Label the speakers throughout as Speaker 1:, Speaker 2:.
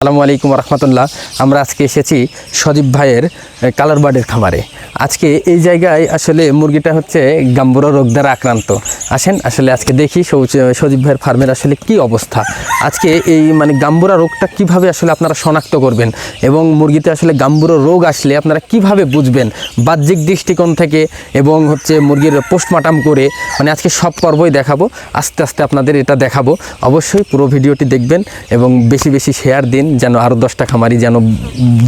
Speaker 1: আসসালামু আলাইকুম রহমতুল্লাহ। আমরা আজকে এসেছি সদীপ ভাইয়ের কালার বার্ডের খামারে। আজকে এই জায়গায় আসলে মুরগিটা হচ্ছে গাম্বুরা রোগ দ্বারা আক্রান্ত। আসেন, আসলে আজকে দেখি সদীপ ভাইয়ের ফার্মের আসলে কি অবস্থা। আজকে এই মানে গাম্বুরা রোগটা কীভাবে আসলে আপনারা শনাক্ত করবেন এবং মুরগিতে আসলে গাম্বুরা রোগ আসলে আপনারা কীভাবে বুঝবেন বাহ্যিক দৃষ্টিকোণ থেকে এবং হচ্ছে মুরগির পোস্টমার্টাম করে মানে আজকে সব পর্বই দেখাবো, আস্তে আস্তে আপনাদের এটা দেখাবো। অবশ্যই পুরো ভিডিওটি দেখবেন এবং বেশি বেশি শেয়ার দিন। যেন আরও দশটা খামারি যেন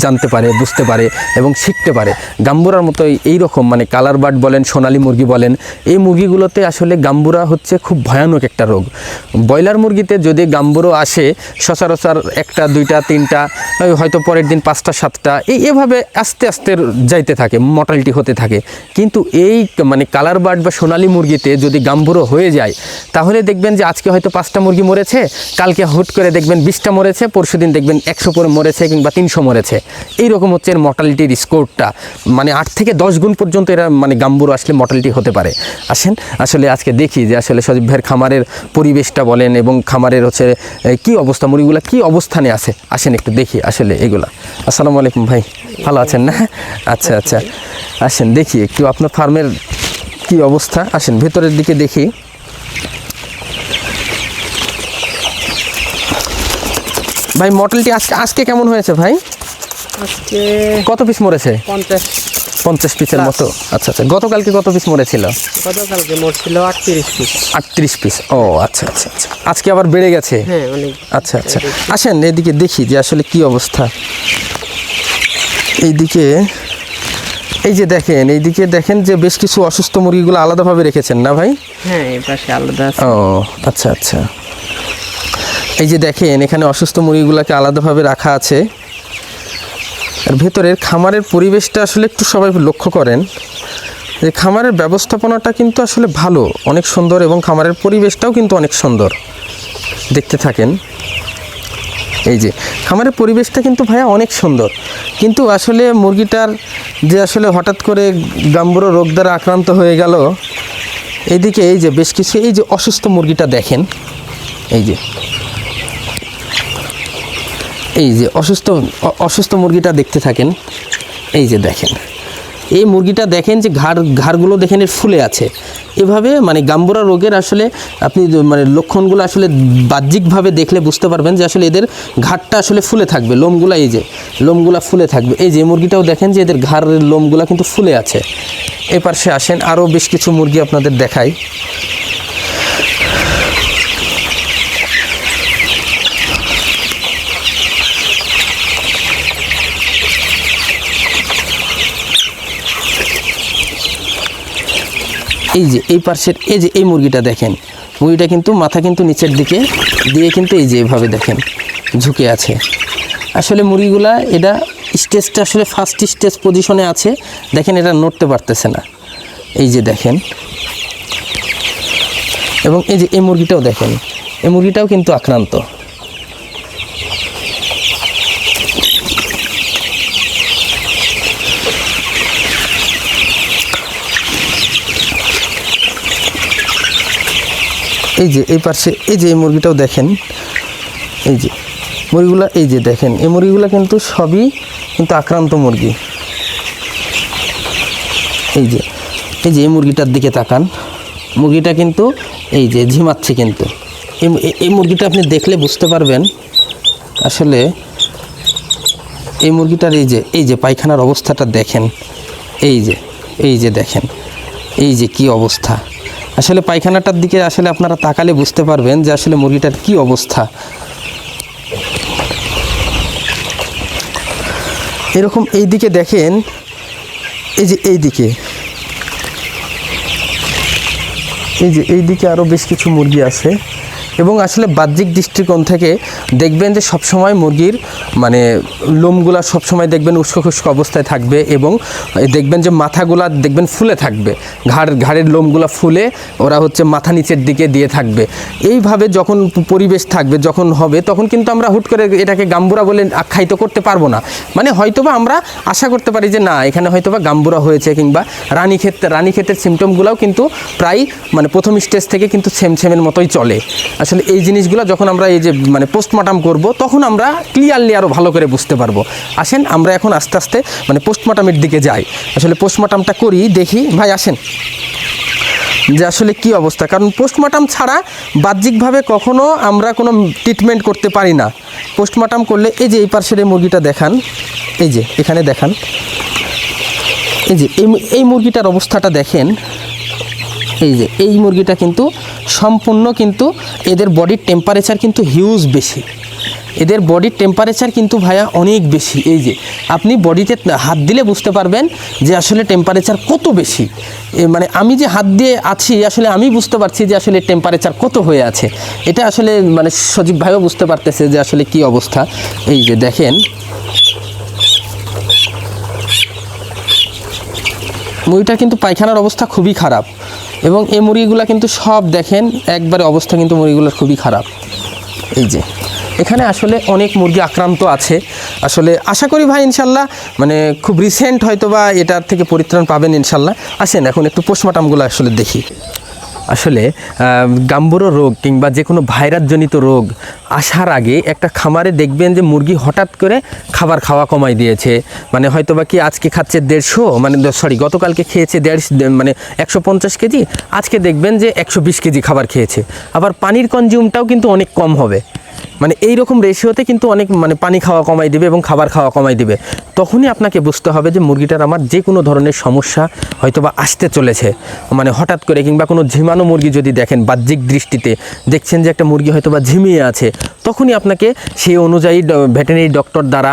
Speaker 1: জানতে পারে, বুঝতে পারে এবং শিখতে পারে। গাম্বুরার মতো এই রকম মানে কালার বার্ড বলেন, সোনালী মুরগি বলেন, এই মুরগিগুলোতে আসলে গাম্বুরা হচ্ছে খুব ভয়ানক একটা রোগ। ব্রয়লার মুরগিতে যদি গাম্বুরো আসে, সচরাচর একটা, দুইটা, তিনটা হয়তো পরের দিন পাঁচটা, সাতটা, এই এভাবে আস্তে আস্তে যাইতে থাকে, মর্টালিটি হতে থাকে। কিন্তু এই মানে কালার বার্ড বা সোনালি মুরগিতে যদি গাম্বুরো হয়ে যায়, তাহলে দেখবেন যে আজকে হয়তো পাঁচটা মুরগি মরেছে, কালকে হুট করে দেখবেন বিশটা মরেছে পরশু দিন দেখবেন একশো পরে মরেছে কিংবা তিনশো মরেছে। এইরকম হচ্ছে এর মর্টালিটির স্কোরটা মানে আট থেকে দশ গুণ পর্যন্ত এরা মানে গাম্বুরো আসলে মর্টালিটি হতে পারে। আসেন, আসলে আজকে দেখি যে আসলে সজীব ভাইয়ের খামারের পরিবেশটা বলেন এবং খামারের হচ্ছে কি অবস্থা, মুরগিগুলা কি অবস্থানে আছে? আসেন একটু দেখি আসলে এগুলা। আসসালামু আলাইকুম ভাই, ভালো আছেন না? আচ্ছা আচ্ছা। আসেন দেখি একটু আপনার ফার্মের কি অবস্থা? আসেন ভেতরের দিকে দেখি। ভাই মডেলটি আজকে আজকে কেমন হয়েছে ভাই?
Speaker 2: আজকে
Speaker 1: কত পিস মরেছে?
Speaker 2: পঞ্চাশ।
Speaker 1: পঞ্চাশ পিসের মতো? আচ্ছা আচ্ছা। গতকালকে কত পিস মরেছিল?
Speaker 2: গতকালকে মোট ছিল আটত্রিশ পিস
Speaker 1: আটত্রিশ পিস ও আচ্ছা আচ্ছা আচ্ছা। আজকে আবার বেড়ে গেছে?
Speaker 2: হ্যাঁ অনেক
Speaker 1: আচ্ছা আচ্ছা। আসেন এদিকে দেখি যে আসলে কি অবস্থা। এইদিকে এই যে দেখেন এইদিকে দেখেন যে বেশ কিছু অসুস্থ মুরগিগুলো আলাদাভাবে রেখেছেন না ভাই?
Speaker 2: হ্যাঁ এই পাশে আলাদা আছে।
Speaker 1: ও আচ্ছা আচ্ছা। এই যে দেখেন, এখানে অসুস্থ মুরগিগুলোকে আলাদাভাবে রাখা আছে। আর ভেতরের খামারের পরিবেশটা আসলে একটু সবাই লক্ষ্য করেন। যে খামারের ব্যবস্থাপনাটা কিন্তু আসলে ভালো, অনেক সুন্দর এবং খামারের পরিবেশটাও কিন্তু অনেক সুন্দর। দেখতে থাকেন। এই যে, খামারের পরিবেশটা কিন্তু ভাইয়া অনেক সুন্দর। কিন্তু আসলে মুরগিটার যে আসলে হঠাৎ করে গাম্বুরো রোগ দ্বারা আক্রান্ত হয়ে গেল এইদিকে এই যে বেশ কিছু, এই যে অসুস্থ মুরগিটা দেখেন। এই যে এই যে অসুস্থ অসুস্থ মুরগিটা দেখতে থাকেন, এই যে দেখেন। এই মুরগিটা দেখেন যে ঘাড়, ঘাড়গুলো দেখেন এর ফুলে আছে। এভাবে মানে গাম্বুরা রোগের আসলে আপনি মানে লক্ষণগুলো আসলে বাহ্যিকভাবে দেখলে বুঝতে পারবেন যে আসলে এদের ঘাড়টা আসলে ফুলে থাকবে, লোমগুলা এই যে, লোমগুলা ফুলে থাকবে। এই যে মুরগিটাও দেখেন যে এদের ঘাড়ের লোমগুলা কিন্তু ফুলে আছে। এ পাশে আসেন, আরও বেশ কিছু মুরগি আপনাদের দেখাই। এই যে, এই পার্শ্বের এই যে, এই মুরগিটা দেখেন। মুরগিটা কিন্তু মাথা কিন্তু নিচের দিকে দিয়ে কিন্তু এই যে এভাবে দেখেন, ঝুঁকে আছে। আসলে মুরগিগুলা এটা স্টেজটা আসলে ফার্স্ট স্টেজ পজিশনে আছে। দেখেন এটা নড়তে পারতেছে না। এই যে দেখেন। এবং এই যে, এই মুরগিটাও দেখেন। এই মুরগিটাও কিন্তু আক্রান্ত। এই যে, এই পাশে, এই যে এই মুরগিটাও দেখেন। এই যে, মুরগিগুলো এই যে দেখেন, এই মুরগিগুলো কিন্তু সবই কিন্তু আক্রান্ত মুরগি। এই যে এই যে এই মুরগিটার দিকে তাকান, মুরগিটা কিন্তু এই যে ঝিমাচ্ছে কিন্তু। এই- মুরগিটা আপনি দেখলে বুঝতে পারবেন আসলে এই মুরগিটার এই যে এই যে পায়খানার অবস্থাটা দেখেন, এই যে এই যে দেখেন, এই যে কি অবস্থা। আসলে পায়খানাটার দিকে আসলে আপনারা তাকালে বুঝতে পারবেন যে আসলে মুরগিটার কি অবস্থা। এরকম এই দিকে দেখেন, এই যে এই দিকে। এই যে এই দিকে আরও বেশ কিছু মুরগি আছে। এবং আসলে বাহ্যিক দৃষ্টিকোণ থেকে দেখবেন যে সবসময় মুরগির মানে লোমগুলা সবসময় দেখবেন উস্কো খুস্কো অবস্থায় থাকবে এবং দেখবেন যে মাথাগুলা দেখবেন ফুলে থাকবে। ঘাড়, ঘাড়ের লোমগুলা ফুলে ওরা হচ্ছে মাথা নিচের দিকে দিয়ে থাকবে। এইভাবে যখন পরিবেশ থাকবে, যখন হবে, তখন কিন্তু আমরা হুট করে এটাকে গাম্বুরা বলে আখ্যায়িত করতে পারব না। মানে হয়তোবা আমরা আশা করতে পারি যে না, এখানে হয়তোবা গাম্বুরা হয়েছে কিংবা রানীক্ষেত রানীক্ষেতের সিমটমগুলোও কিন্তু প্রায় মানে প্রথম স্টেজ থেকে কিন্তু সেম সেমের মতোই চলে। আসলে এই জিনিসগুলো যখন আমরা এই যে মানে পোস্টমর্টম করব, তখন আমরা ক্লিয়ারলি আরও ভালো করে বুঝতে পারব। আসেন, আমরা এখন আস্তে আস্তে মানে পোস্টমর্টমের দিকে যাই। আসলে পোস্টমর্টমটা করি, দেখি, ভাই আসেন। যে আসলে কি অবস্থা? কারণ পোস্টমর্টম ছাড়া বাহ্যিকভাবে কখনো আমরা কোনো ট্রিটমেন্ট করতে পারি না। পোস্টমর্টম করলে এই যে এই পার্শ্বের এই মুরগিটা দেখান, এই যে, এখানে দেখান। এই যে এই মুরগিটার অবস্থাটা দেখেন। এই যে, এই মুরগিটা কিন্তু সম্পূর্ণ কিন্তু এদের বডির টেম্পারেচার কিন্তু হিউজ বেশি। এদের বডির টেম্পারেচার কিন্তু ভাইয়া অনেক বেশি। এই যে, আপনি বডিতে হাত দিলে বুঝতে পারবেন যে আসলে টেম্পারেচার কত বেশি। মানে আমি যে হাত দিয়ে আছি, আসলে আমি বুঝতে পারছি যে আসলে টেম্পারেচার কত হয়ে আছে। এটা আসলে মানে সজীব ভাইও বুঝতে পারতেছে যে আসলে কি অবস্থা। এই যে দেখেন। মুরগিটার কিন্তু পায়খানার অবস্থা খুবই খারাপ। এবং এই মুরগিগুলো কিন্তু সব দেখেন, একবারে অবস্থা কিন্তু মুরগিগুলোর খুবই খারাপ। এই যে, এখানে আসলে অনেক মুরগি আক্রান্ত আছে। আসলে আশা করি ভাই, ইনশাল্লাহ মানে খুব রিসেন্ট হয়তো বা এটার থেকে পরিত্রাণ পাবেন ইনশাল্লাহ। আসেন, এখন একটু পোস্টমর্টমগুলো আসলে দেখি। আসলে গাম্বুরো রোগ কিংবা যে কোনো ভাইরাসজনিত রোগ আসার আগে একটা খামারে দেখবেন যে মুরগি হঠাৎ করে খাবার খাওয়া কমাই দিয়েছে। মানে হয়তো বা কি আজকে খাচ্ছে দেড়শো মানে সরি গতকালকে খেয়েছে দেড় মানে একশো পঞ্চাশ কেজি, আজকে দেখবেন যে একশো বিশ কেজি খাবার খেয়েছে। আবার পানির কনজিউমটাও কিন্তু অনেক কম হবে। মানে এই রকম রেশিওতে কিন্তু অনেক মানে পানি খাওয়া কমাই দিবে এবং খাবার খাওয়া কমাই দিবে। তখনই আপনাকে বুঝতে হবে যে মুরগিটার আমার যে কোনো ধরনের সমস্যা হয়তো বা আসতে চলেছে। মানে হঠাৎ করে কিংবা কোনো ঝিমানো মুরগি যদি দেখেন বাহ্যিক দৃষ্টিতে দেখছেন যে একটা মুরগি হয়তো বা ঝিমিয়ে আছে, তখনই আপনাকে সেই অনুযায়ী ভেটেরিনারি ডক্টর দ্বারা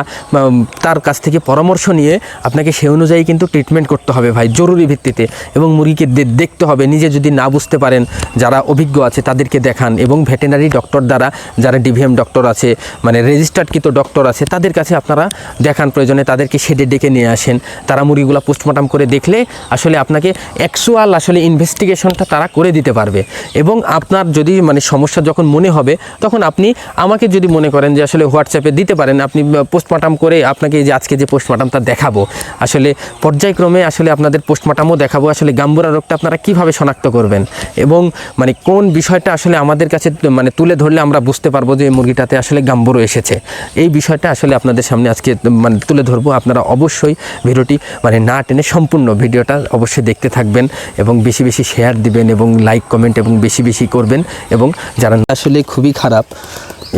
Speaker 1: তার কাছ থেকে পরামর্শ নিয়ে আপনাকে সেই অনুযায়ী কিন্তু ট্রিটমেন্ট করতে হবে ভাই জরুরি ভিত্তিতে। এবং মুরগিকে দেখতে হবে, নিজে যদি না বুঝতে পারেন যারা অভিজ্ঞ আছে তাদেরকে দেখান এবং ভেটেরিনারি ডক্টর দ্বারা যারা ডিভিএম ডক্টর আছে মানে রেজিস্টার্ডকৃত ডক্টর আছে, তাদের কাছে আপনারা দেখান প্রয়োজনে, তাদেরকে শেডে ডেকে নিয়ে আসেন। তারা মুরগিগুলো পোস্টমর্টম করে দেখলে আসলে আপনাকে অ্যাকচুয়াল আসলে ইনভেস্টিগেশনটা তারা করে দিতে পারবে। এবং আপনার যদি মানে সমস্যা যখন মনে হবে, তখন আপনি আমাকে যদি মনে করেন যে আসলে হোয়াটসঅ্যাপে দিতে পারেন, আপনি পোস্টমর্টম করে আপনাকে যে আজকে যে পোস্টমর্টমটা দেখাবো, আসলে পর্যায়ক্রমে আসলে আপনাদের পোস্টমর্টমও দেখাবো, আসলে গাম্বুরা রোগটা আপনারা কীভাবে শনাক্ত করবেন? এবং মানে কোন বিষয়টা আসলে আমাদের কাছে মানে তুলে ধরলে আমরা বুঝতে পারব যে মুরগিটাতে আসলে গাম্বুরো এসেছে। এই বিষয়টা আসলে আপনাদের সামনে আজকে মানে তুলে ধরবো। আপনারা অবশ্যই ভিডিওটি মানে না টেনে সম্পূর্ণ ভিডিওটা অবশ্যই দেখতে থাকবেন এবং বেশি বেশি শেয়ার দিবেন এবং লাইক, কমেন্ট এবং বেশি বেশি করবেন এবং যারা আসলে খুবই খারাপ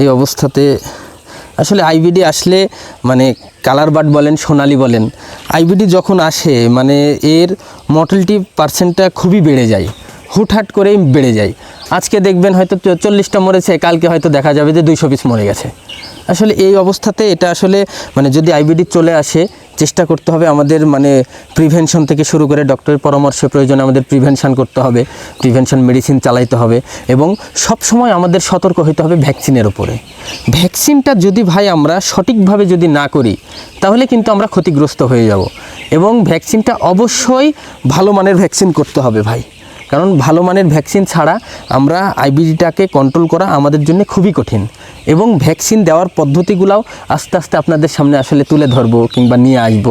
Speaker 1: এই অবস্থাতে, আসলে আইবিডি আসলে মানে কালার বার্ড বলেন, সোনালি বলেন আইবিডি যখন আসে মানে এর মর্টালিটি পার্সেন্টটা খুবই বেড়ে যায়। হুটহাট করেই বেড়ে যায়। আজকে দেখবেন হয়তো চল্লিশটা মরেছে, কালকে হয়তো দেখা যাবে যে দুইশো পিস মরে গেছে। আসলে এই অবস্থাতে এটা আসলে মানে যদি আইবিডি চলে আসে, চেষ্টা করতে হবে আমাদের মানে প্রিভেনশন থেকে শুরু করে ডক্টরের পরামর্শ প্রয়োজনে আমাদের প্রিভেনশন করতে হবে প্রিভেনশন মেডিসিন চালাইতে হবে এবং সব সময় আমাদের সতর্ক হতে হবে ভ্যাকসিনের ওপরে ভ্যাকসিনটা যদি ভাই আমরা সঠিকভাবে যদি না করি, তাহলে কিন্তু আমরা ক্ষতিগ্রস্ত হয়ে যাব এবং ভ্যাকসিনটা অবশ্যই ভালো মানের ভ্যাকসিন করতে হবে ভাই। কারণ ভালো মানের ভ্যাকসিন ছাড়া আমরা আইবিডিটাকে কন্ট্রোল করা আমাদের জন্য খুবই কঠিন। এবং ভ্যাকসিন দেওয়ার পদ্ধতিগুলাও আস্তে আস্তে আপনাদের সামনে আসলে তুলে ধরবো কিংবা নিয়ে আসব।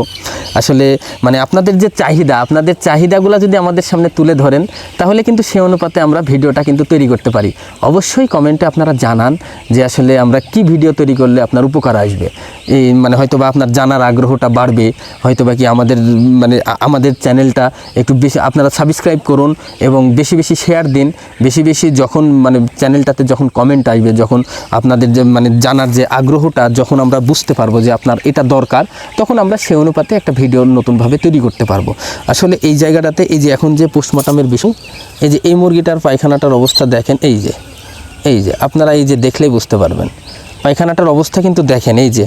Speaker 1: আসলে মানে আপনাদের যে চাহিদা, আপনাদের চাহিদাগুলো যদি আমাদের সামনে তুলে ধরেন, তাহলে কিন্তু সে অনুপাতে আমরা ভিডিওটা কিন্তু তৈরি করতে পারি। অবশ্যই কমেন্টে আপনারা জানান যে আসলে আমরা কি ভিডিও তৈরি করলে আপনার উপকার আসবে। এই মানে হয়তো বা আপনার জানার আগ্রহটা বাড়বে হয়তো বা কি আমাদের মানে আমাদের চ্যানেলটা একটু বেশি আপনারা সাবস্ক্রাইব করুন এবং বেশি বেশি শেয়ার দিন। বেশি বেশি যখন মানে চ্যানেলটাতে যখন কমেন্ট আসবে, যখন আপনাদের মানে জানার যে আগ্রহটা, যখন আমরা বুঝতে পারব যে আপনার এটা দরকার, তখন আমরা সে অনুপাতে একটা ভিডিও নতুনভাবে তৈরি করতে পারব। আসলে এই জায়গাটাতে এই যে এখন যে পোস্টমর্টামের বিষয়, এই যে এই মুরগিটার পায়খানাটার অবস্থা দেখেন, এই যে এই যে, আপনারা এই যে দেখলেই বুঝতে পারবেন। পায়খানাটার অবস্থা কিন্তু দেখেন, এই যে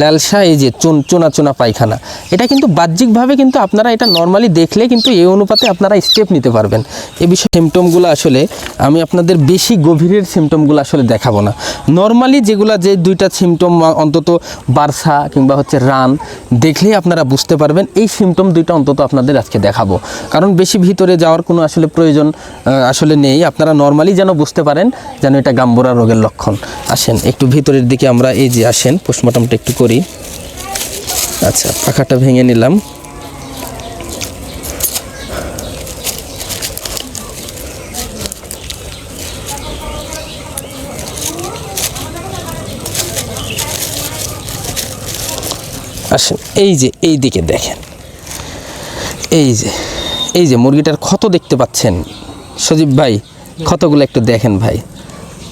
Speaker 1: লালসা, এই যে চুন, চোনা চোনা পায়খানা। এটা কিন্তু বাহ্যিকভাবে কিন্তু আপনারা এটা নর্মালি দেখলে কিন্তু এই অনুপাতে আপনারা স্টেপ নিতে পারবেন। এ বিষয়ে সিমটমগুলো আসলে আমি আপনাদের বেশি গভীরের সিমটমগুলো আসলে দেখাবো না। নর্মালি যেগুলো যে দুইটা সিমটম অন্তত বার্সা কিংবা হচ্ছে রান, দেখলেই আপনারা বুঝতে পারবেন এই সিমটম দুইটা অন্তত আপনাদের আজকে দেখাবো। কারণ বেশি ভিতরে যাওয়ার কোনো আসলে প্রয়োজন আসলে নেই। আপনারা নর্মালি যেন বুঝতে পারেন যেন এটা গাম্বুরা রোগের লক্ষণ। আসেন, একটু ভিতরের দিকে আমরা এই যে আসেন পোস্টমর্টমটা একটু করি। আচ্ছা পাখাটা ভেঙে নিলাম। আসেন, এই যে, এই দিকে দেখেন। এই যে এই যে মুরগিটার ক্ষত দেখতে পাচ্ছেন। সজীব ভাই, ক্ষতগুলো একটু দেখেন ভাই।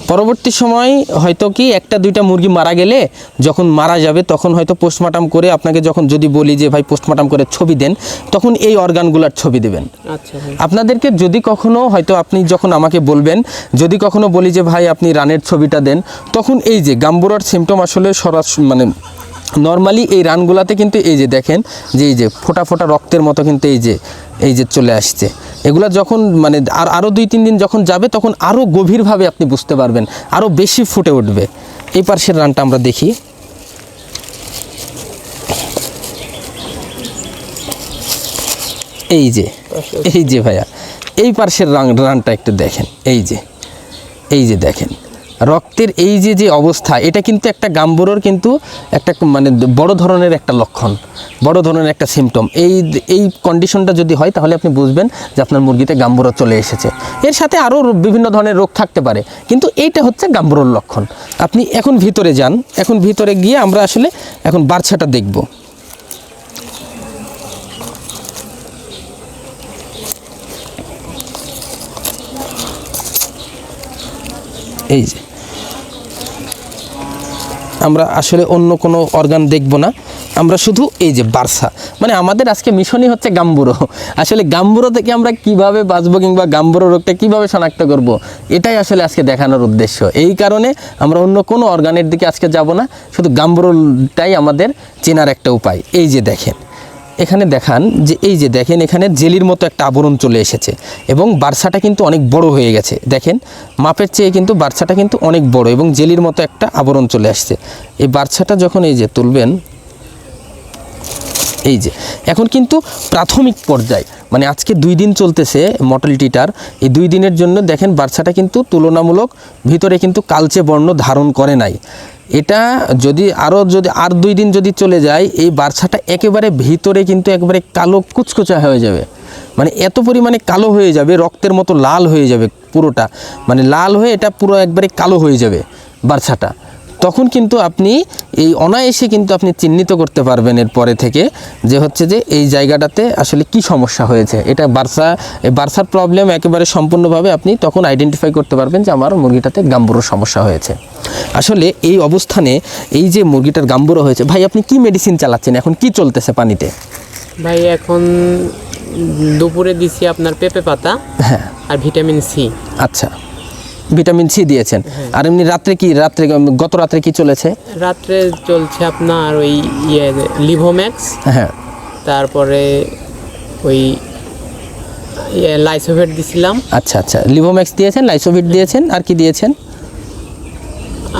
Speaker 1: পরবর্তী সময় হয়তো কি একটা দুইটা মুরগি মারা গেলে যখন মারা যাবে তখন হয়তো পোস্টমার্টাম করে আপনাকে যখন যদি বলি যে ভাই পোস্টমার্টাম করে ছবি দেন তখন এই অর্গানগুলোর ছবি দেবেন।
Speaker 2: আচ্ছা
Speaker 1: আপনাদেরকে যদি কখনো হয়তো আপনি যখন আমাকে বলবেন যদি কখনো বলি যে ভাই আপনি রানের ছবিটা দেন তখন এই যে গাম্বুরার সিমটম আসলে সরাস মানে নর্মালি এই রানগুলাতে কিন্তু এই যে দেখেন যে এই যে ফোটা ফোটা রক্তের মতো কিন্তু এই যে এই যে চলে আসছে। এগুলা যখন মানে আর আরও দুই, তিন দিন যখন যাবে, তখন আরও গভীরভাবে আপনি বুঝতে পারবেন আরও বেশি ফুটে উঠবে। এই পার্শ্বের রানটা আমরা দেখি। এই যে এই যে ভাইয়া, এই পার্শ্বের রান রানটা একটু দেখেন, এই যে এই যে দেখেন। রক্তের এই যে যে অবস্থা, এটা কিন্তু একটা গাম্বুরোর কিন্তু একটা মানে বড় ধরনের একটা লক্ষণ, বড় ধরনের একটা সিমটম এই এই কন্ডিশনটা যদি হয়, তাহলে আপনি বুঝবেন যে আপনার মুরগিতে গাম্বুরো চলে এসেছে। এর সাথে আরও বিভিন্ন ধরনের রোগ থাকতে পারে, কিন্তু এইটা হচ্ছে গাম্বুরোর লক্ষণ। আপনি এখন ভিতরে যান, এখন ভিতরে গিয়ে আমরা আসলে এখন বাচ্চাটা দেখব। এই যে। আমরা আসলে অন্য কোনো অর্গান দেখব না। আমরা শুধু এই যে বার্সা। মানে আমাদের আজকে মিশনই হচ্ছে গাম্বুরো। আসলে গাম্বুরো থেকে আমরা কীভাবে বাঁচবো কিংবা গাম্বুরো রোগটা কীভাবে শনাক্ত করব, এটাই আসলে আজকে দেখানোর উদ্দেশ্য। এই কারণে আমরা অন্য কোনো অর্গানের দিকে আজকে যাব না। শুধু গাম্বুরোটাই আমাদের চেনার একটা উপায়। এই যে দেখেন এখানে দেখান যে এই যে দেখেন এখানে জেলির মতো একটা আবরণ চলে এসেছে এবং বার্সাটা কিন্তু অনেক বড় হয়ে গেছে। দেখেন, মাপের চেয়ে কিন্তু বার্সাটা কিন্তু অনেক বড় এবং জেলির মতো একটা আবরণ চলে আসছে। এই বার্সাটা যখন এই যে তুলবেন, এই যে, এখন কিন্তু প্রাথমিক পর্যায় মানে আজকে দুই দিন চলতেছে মর্টালিটিটার এই দুই দিনের জন্য দেখেন বাচ্চাটা কিন্তু তুলনামূলক ভিতরে কিন্তু কালচে বর্ণ ধারণ করে নাই। এটা যদি আরও যদি আর দুই দিন যদি চলে যায়, এই বাচ্চাটা একেবারে ভিতরে কিন্তু একবারে কালো কুচকুচা হয়ে যাবে। মানে এত পরিমাণে কালো হয়ে যাবে, রক্তের মতো লাল হয়ে যাবে পুরোটা। মানে লাল হয়ে এটা পুরো একবারে কালো হয়ে যাবে বাচ্চাটা তখন কিন্তু আপনি এই অনায়াসে কিন্তু আপনি চিহ্নিত করতে পারবেন এর পরে থেকে যে হচ্ছে যে এই জায়গাটাতে আসলে কি সমস্যা হয়েছে। এটা বার্সা এই বার্সার প্রবলেম একেবারে সম্পূর্ণভাবে আপনি তখন আইডেন্টিফাই করতে পারবেন যে আমার মুরগিটাতে গাম্বুরোর সমস্যা হয়েছে। আসলে এই অবস্থানে এই যে মুরগিটার গাম্বুরো হয়েছে ভাই আপনি কি মেডিসিন চালাচ্ছেন? এখন কি চলতেছে পানিতে?
Speaker 2: ভাই এখন দুপুরে দিছি আপনার পেঁপে পাতা
Speaker 1: হ্যাঁ।
Speaker 2: আর ভিটামিন সি
Speaker 1: আচ্ছা। ভিটামিন সি দিয়েছেন। আর এমনি রাত্রে কি রাত্রে গত রাত্রে কি চলেছে?
Speaker 2: রাত্রে চলছে আপনার ওই ইয়ে লিভোম্যাক্স
Speaker 1: হ্যাঁ।
Speaker 2: তারপরে ওই ইয়ে লাইসোভেট দিছিলাম।
Speaker 1: আচ্ছা আচ্ছা। লিভোম্যাক্স দিয়েছেন লাইসোভেট দিয়েছেন আর কি দিয়েছেন?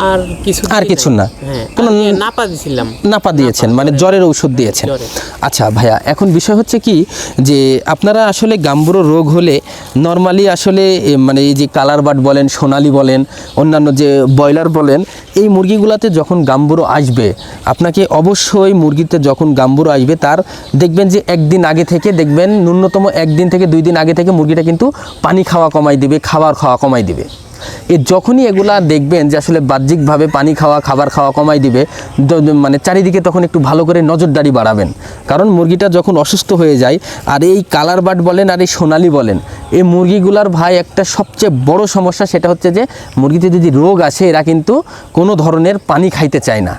Speaker 2: আর কিছু
Speaker 1: আর কিছু না?
Speaker 2: হ্যাঁ
Speaker 1: কোনো-
Speaker 2: নাপা দিছিলাম
Speaker 1: নাপা দিয়েছেন মানে জ্বরের ঔষধ দিয়েছেন। আচ্ছা ভাইয়া এখন বিষয় হচ্ছে কি যে আপনারা আসলে গাম্বুরো রোগ হলে নর্মালি আসলে মানে এই যে কালার বাট বলেন সোনালি বলেন অন্যান্য যে ব্রয়লার বলেন এই মুরগিগুলাতে যখন গাম্বুরো আসবে আপনাকে অবশ্যই মুরগিতে যখন গাম্বুরো আসবে তার দেখবেন যে একদিন আগে থেকে দেখবেন ন্যূনতম একদিন থেকে দুই দিন আগে থেকে মুরগিটা কিন্তু পানি খাওয়া কমাই দিবে খাবার খাওয়া কমাই দিবে। এ যখনই এগুলা দেখবেন যে আসলে বাহ্যিকভাবে পানি খাওয়া, খাবার খাওয়া কমাই দিবে মানে চারিদিকে তখন একটু ভালো করে নজরদারি বাড়াবেন। কারণ মুরগিটা যখন অসুস্থ হয়ে যায়, আর এই কালার বাট বলেন আর এই সোনালি বলেন, এই মুরগিগুলার ভাই একটা সবচেয়ে বড় সমস্যা সেটা হচ্ছে যে মুরগিতে যদি রোগ আসে, এরা কিন্তু কোনো ধরনের পানি খাইতে চায় না।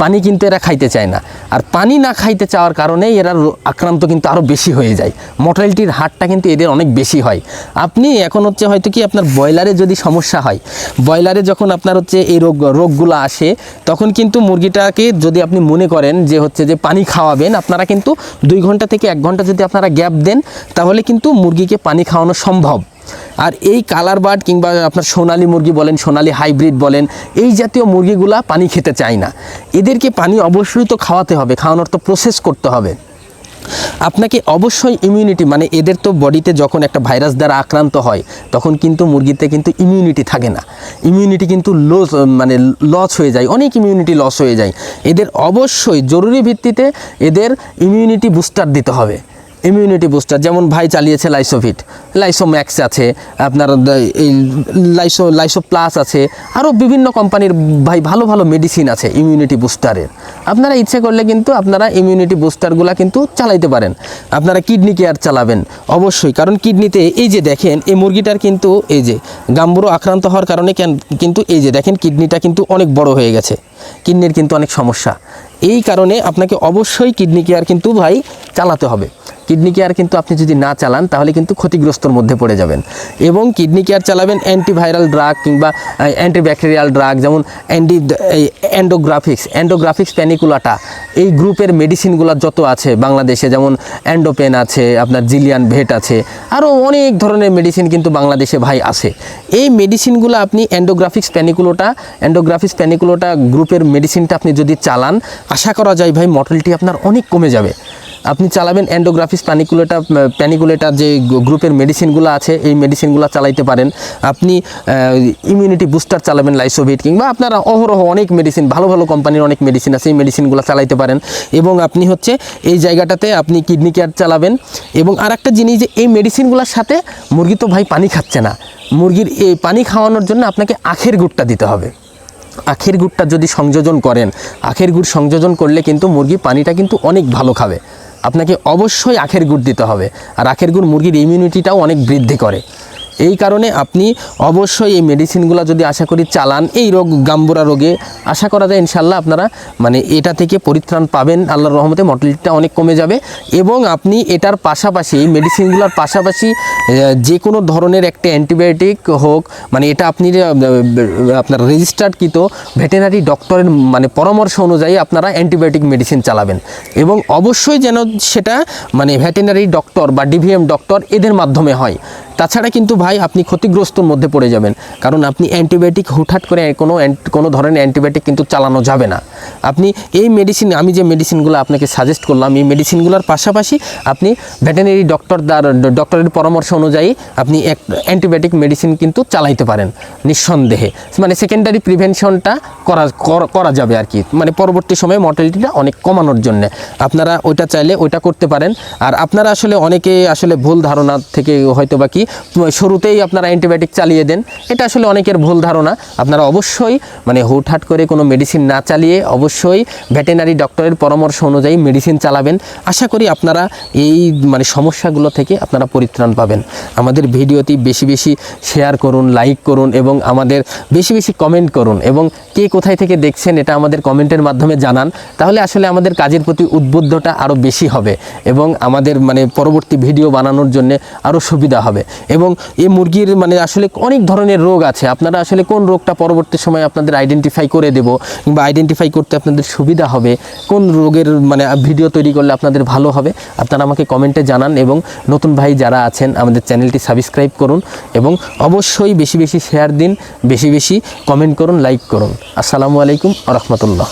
Speaker 1: পানি কিন্তু এরা খাইতে চায় না। আর পানি না খাইতে চাওয়ার কারণে এরা আক্রান্ত কিন্তু আরও বেশি হয়ে যায়। মর্টালিটির হারটা কিন্তু এদের অনেক বেশি হয়। আপনি এখন হচ্ছে হয়তো কি আপনার ব্রয়লারে যদি সমস্যা হয়, ব্রয়লারে যখন আপনার হচ্ছে এই রোগ, রোগগুলো আসে, তখন কিন্তু মুরগিটাকে যদি আপনি মনে করেন যে হচ্ছে যে পানি খাওয়াবেন, আপনারা কিন্তু দুই ঘণ্টা থেকে এক ঘণ্টা যদি আপনারা গ্যাপ দেন, তাহলে কিন্তু মুরগিকে পানি খাওয়ানো সম্ভব। আর এই কালার বার্ড কিংবা আপনার সোনালী মুরগি বলেন, সোনালি হাইব্রিড বলেন, এই জাতীয় মুরগিগুলা পানি খেতে চায় না। এদেরকে পানি অবশ্যই তো খাওয়াতে হবে, খাওয়ানোর তো প্রসেস করতে হবে। আপনাকে অবশ্যই ইমিউনিটি মানে এদের তো বডিতে যখন একটা ভাইরাস দ্বারা আক্রান্ত হয়, তখন কিন্তু মুরগিতে কিন্তু ইমিউনিটি থাকে না। ইমিউনিটি কিন্তু লস মানে লস হয়ে যায়, অনেক ইমিউনিটি লস হয়ে যায়। এদের অবশ্যই জরুরি ভিত্তিতে এদের ইমিউনিটি বুস্টার দিতে হবে। ইমিউনিটি বুস্টার যেমন ভাই চালিয়েছে লাইসোভিট লাইসো ম্যাক্স আছে, আপনার এই লাইসো লাইসো প্লাস আছে আরও বিভিন্ন কোম্পানির ভাই ভালো ভালো মেডিসিন আছে ইমিউনিটি বুস্টারের আপনারা ইচ্ছে করলে কিন্তু আপনারা ইমিউনিটি বুস্টারগুলো কিন্তু চালাইতে পারেন। আপনারা কিডনি কেয়ার চালাবেন, অবশ্যই, কারণ কিডনিতে এই যে দেখেন, এই মুরগিটার কিন্তু এই যে গাম্বুরো আক্রান্ত হওয়ার কারণে কেন- কিন্তু এই যে দেখেন কিডনিটা কিন্তু অনেক বড় হয়ে গেছে। কিডনির কিন্তু অনেক সমস্যা। এই কারণে আপনাকে অবশ্যই কিডনি কেয়ার কিন্তু ভাই চালাতে হবে। কিডনি কেয়ার কিন্তু আপনি যদি না চালান, তাহলে কিন্তু ক্ষতিগ্রস্তর মধ্যে পড়ে যাবেন। এবং কিডনি কেয়ার চালাবেন অ্যান্টিভাইরাল ড্রাগ কিংবা অ্যান্টিব্যাকটেরিয়াল ড্রাগ যেমন অ্যান্টি এই অ্যান্ডোগ্রাফিক্স অ্যান্ডোগ্রাফিক্স প্যানিকুলাটা এই গ্রুপের মেডিসিনগুলো যত আছে বাংলাদেশে, যেমন অ্যান্ডোপেন আছে, আপনার জিলিয়ান ভেট আছে আরও অনেক ধরনের মেডিসিন কিন্তু বাংলাদেশে ভাই আছে। এই মেডিসিনগুলো আপনি অ্যান্ডোগ্রাফিক্স প্যানিকুলোটা অ্যান্ডোগ্রাফিক্স প্যানিকুলোটা গ্রুপের মেডিসিনটা আপনি যদি চালান, আশা করা যায় ভাই মর্টালিটি আপনার অনেক কমে যাবে। আপনি চালাবেন অ্যান্ডোগ্রাফিস প্যানিকুলেটা প্যানিকুলেটার যে গ্রুপের মেডিসিনগুলো আছে, এই মেডিসিনগুলো চালাইতে পারেন। আপনি ইমিউনিটি বুস্টার চালাবেন লাইসোভিট কিংবা আপনারা অহরহ অনেক মেডিসিন ভালো ভালো কোম্পানির অনেক মেডিসিন আছে, এই মেডিসিনগুলো চালাইতে পারেন। এবং আপনি হচ্ছে এই জায়গাটাতে আপনি কিডনি কেয়ার চালাবেন। এবং আর একটা জিনিস যে এই মেডিসিনগুলোর সাথে মুরগি তো ভাই পানি খাচ্ছে না। মুরগির এই পানি খাওয়ানোর জন্য আপনাকে আখের গুড়টা দিতে হবে। আখের গুড়টা যদি সংযোজন করেন, আখের গুড় সংযোজন করলে কিন্তু মুরগি পানিটা কিন্তু অনেক ভালো খাবে। আপনাকে অবশ্যই আখের গুড় দিতে হবে। আর আখের গুড় মুরগির ইমিউনিটিটাও অনেক বৃদ্ধি করে। এই কারণে আপনি অবশ্যই এই মেডিসিনগুলো যদি আশা করি চালান, এই রোগ, গাম্বুরা রোগে, আশা করা যায় ইনশাল্লাহ আপনারা মানে এটা থেকে পরিত্রাণ পাবেন, আল্লাহর রহমতে মর্টালিটিটা অনেক কমে যাবে এবং আপনি এটার পাশাপাশি, এই মেডিসিনগুলোর পাশাপাশি যে কোনো ধরনের একটা অ্যান্টিবায়োটিক হোক মানে এটা আপনি আপনার রেজিস্টার্ডকৃত ভেটেনারি ডক্টরের মানে পরামর্শ অনুযায়ী আপনারা অ্যান্টিবায়োটিক মেডিসিন চালাবেন এবং অবশ্যই যেন সেটা মানে ভেটেনারি ডক্টর বা ডিভিএম ডক্টর এদের মাধ্যমে হয়। তাছাড়া কিন্তু ভাই, আপনি ক্ষতিগ্রস্তর মধ্যে পড়ে যাবেন। কারণ আপনি অ্যান্টিবায়োটিক হুটহাট করে কোনো কোনো ধরনের অ্যান্টিবায়োটিক কিন্তু চালানো যাবে না। আপনি এই মেডিসিন আমি যে মেডিসিনগুলো আপনাকে সাজেস্ট করলাম, এই মেডিসিনগুলোর পাশাপাশি আপনি ভেটেনারি ডক্টর দ্বার ডক্টরের পরামর্শ অনুযায়ী আপনি এক অ্যান্টিবায়োটিক মেডিসিন কিন্তু চালাইতে পারেন, নিঃসন্দেহে। মানে সেকেন্ডারি প্রিভেনশনটা করা করা যাবে আর কি। মানে পরবর্তী সময়ে মর্টালিটিটা অনেক কমানোর জন্য। আপনারা ওইটা চাইলে ওইটা করতে পারেন। আর আপনারা আসলে অনেকে আসলে ভুল ধারণা থেকে হয়তো বা কি শুরুতেই আপনারা অ্যান্টিবায়োটিক চালিয়ে দেন। এটা আসলে অনেকের ভুল ধারণা। আপনারা অবশ্যই মানে হুটহাট করে কোনো মেডিসিন না চালিয়ে অবশ্যই ভেটেনারি ডক্টরের পরামর্শ অনুযায়ী মেডিসিন চালাবেন। আশা করি আপনারা এই মানে সমস্যাগুলো থেকে আপনারা পরিত্রাণ পাবেন। আমাদের ভিডিওটি বেশি বেশি শেয়ার করুন, লাইক করুন এবং আমাদের বেশি বেশি কমেন্ট করুন এবং কে কোথায় থেকে দেখছেন এটা আমাদের কমেন্টের মাধ্যমে জানান। তাহলে আসলে আমাদের কাজের প্রতি উদ্বুদ্ধটা আরও বেশি হবে এবং আমাদের মানে পরবর্তী ভিডিও বানানোর জন্য আরও সুবিধা হবে এবং এই মুরগির মানে আসলে অনেক ধরনের রোগ আছে। আপনারা আসলে কোন রোগটা পরবর্তী সময় আপনাদের আইডেন্টিফাই করে দেব কিংবা আইডেন্টিফাই করতে আপনাদের সুবিধা হবে? কোন রোগের মানে ভিডিও তৈরি করলে আপনাদের ভালো হবে? আপনারা আমাকে কমেন্টে জানান এবং নতুন ভাই যারা আছেন, আমাদের চ্যানেলটি সাবস্ক্রাইব করুন এবং অবশ্যই বেশি বেশি শেয়ার দিন, বেশি বেশি কমেন্ট করুন লাইক করুন। আসসালামু আলাইকুম রহমতুল্লাহ।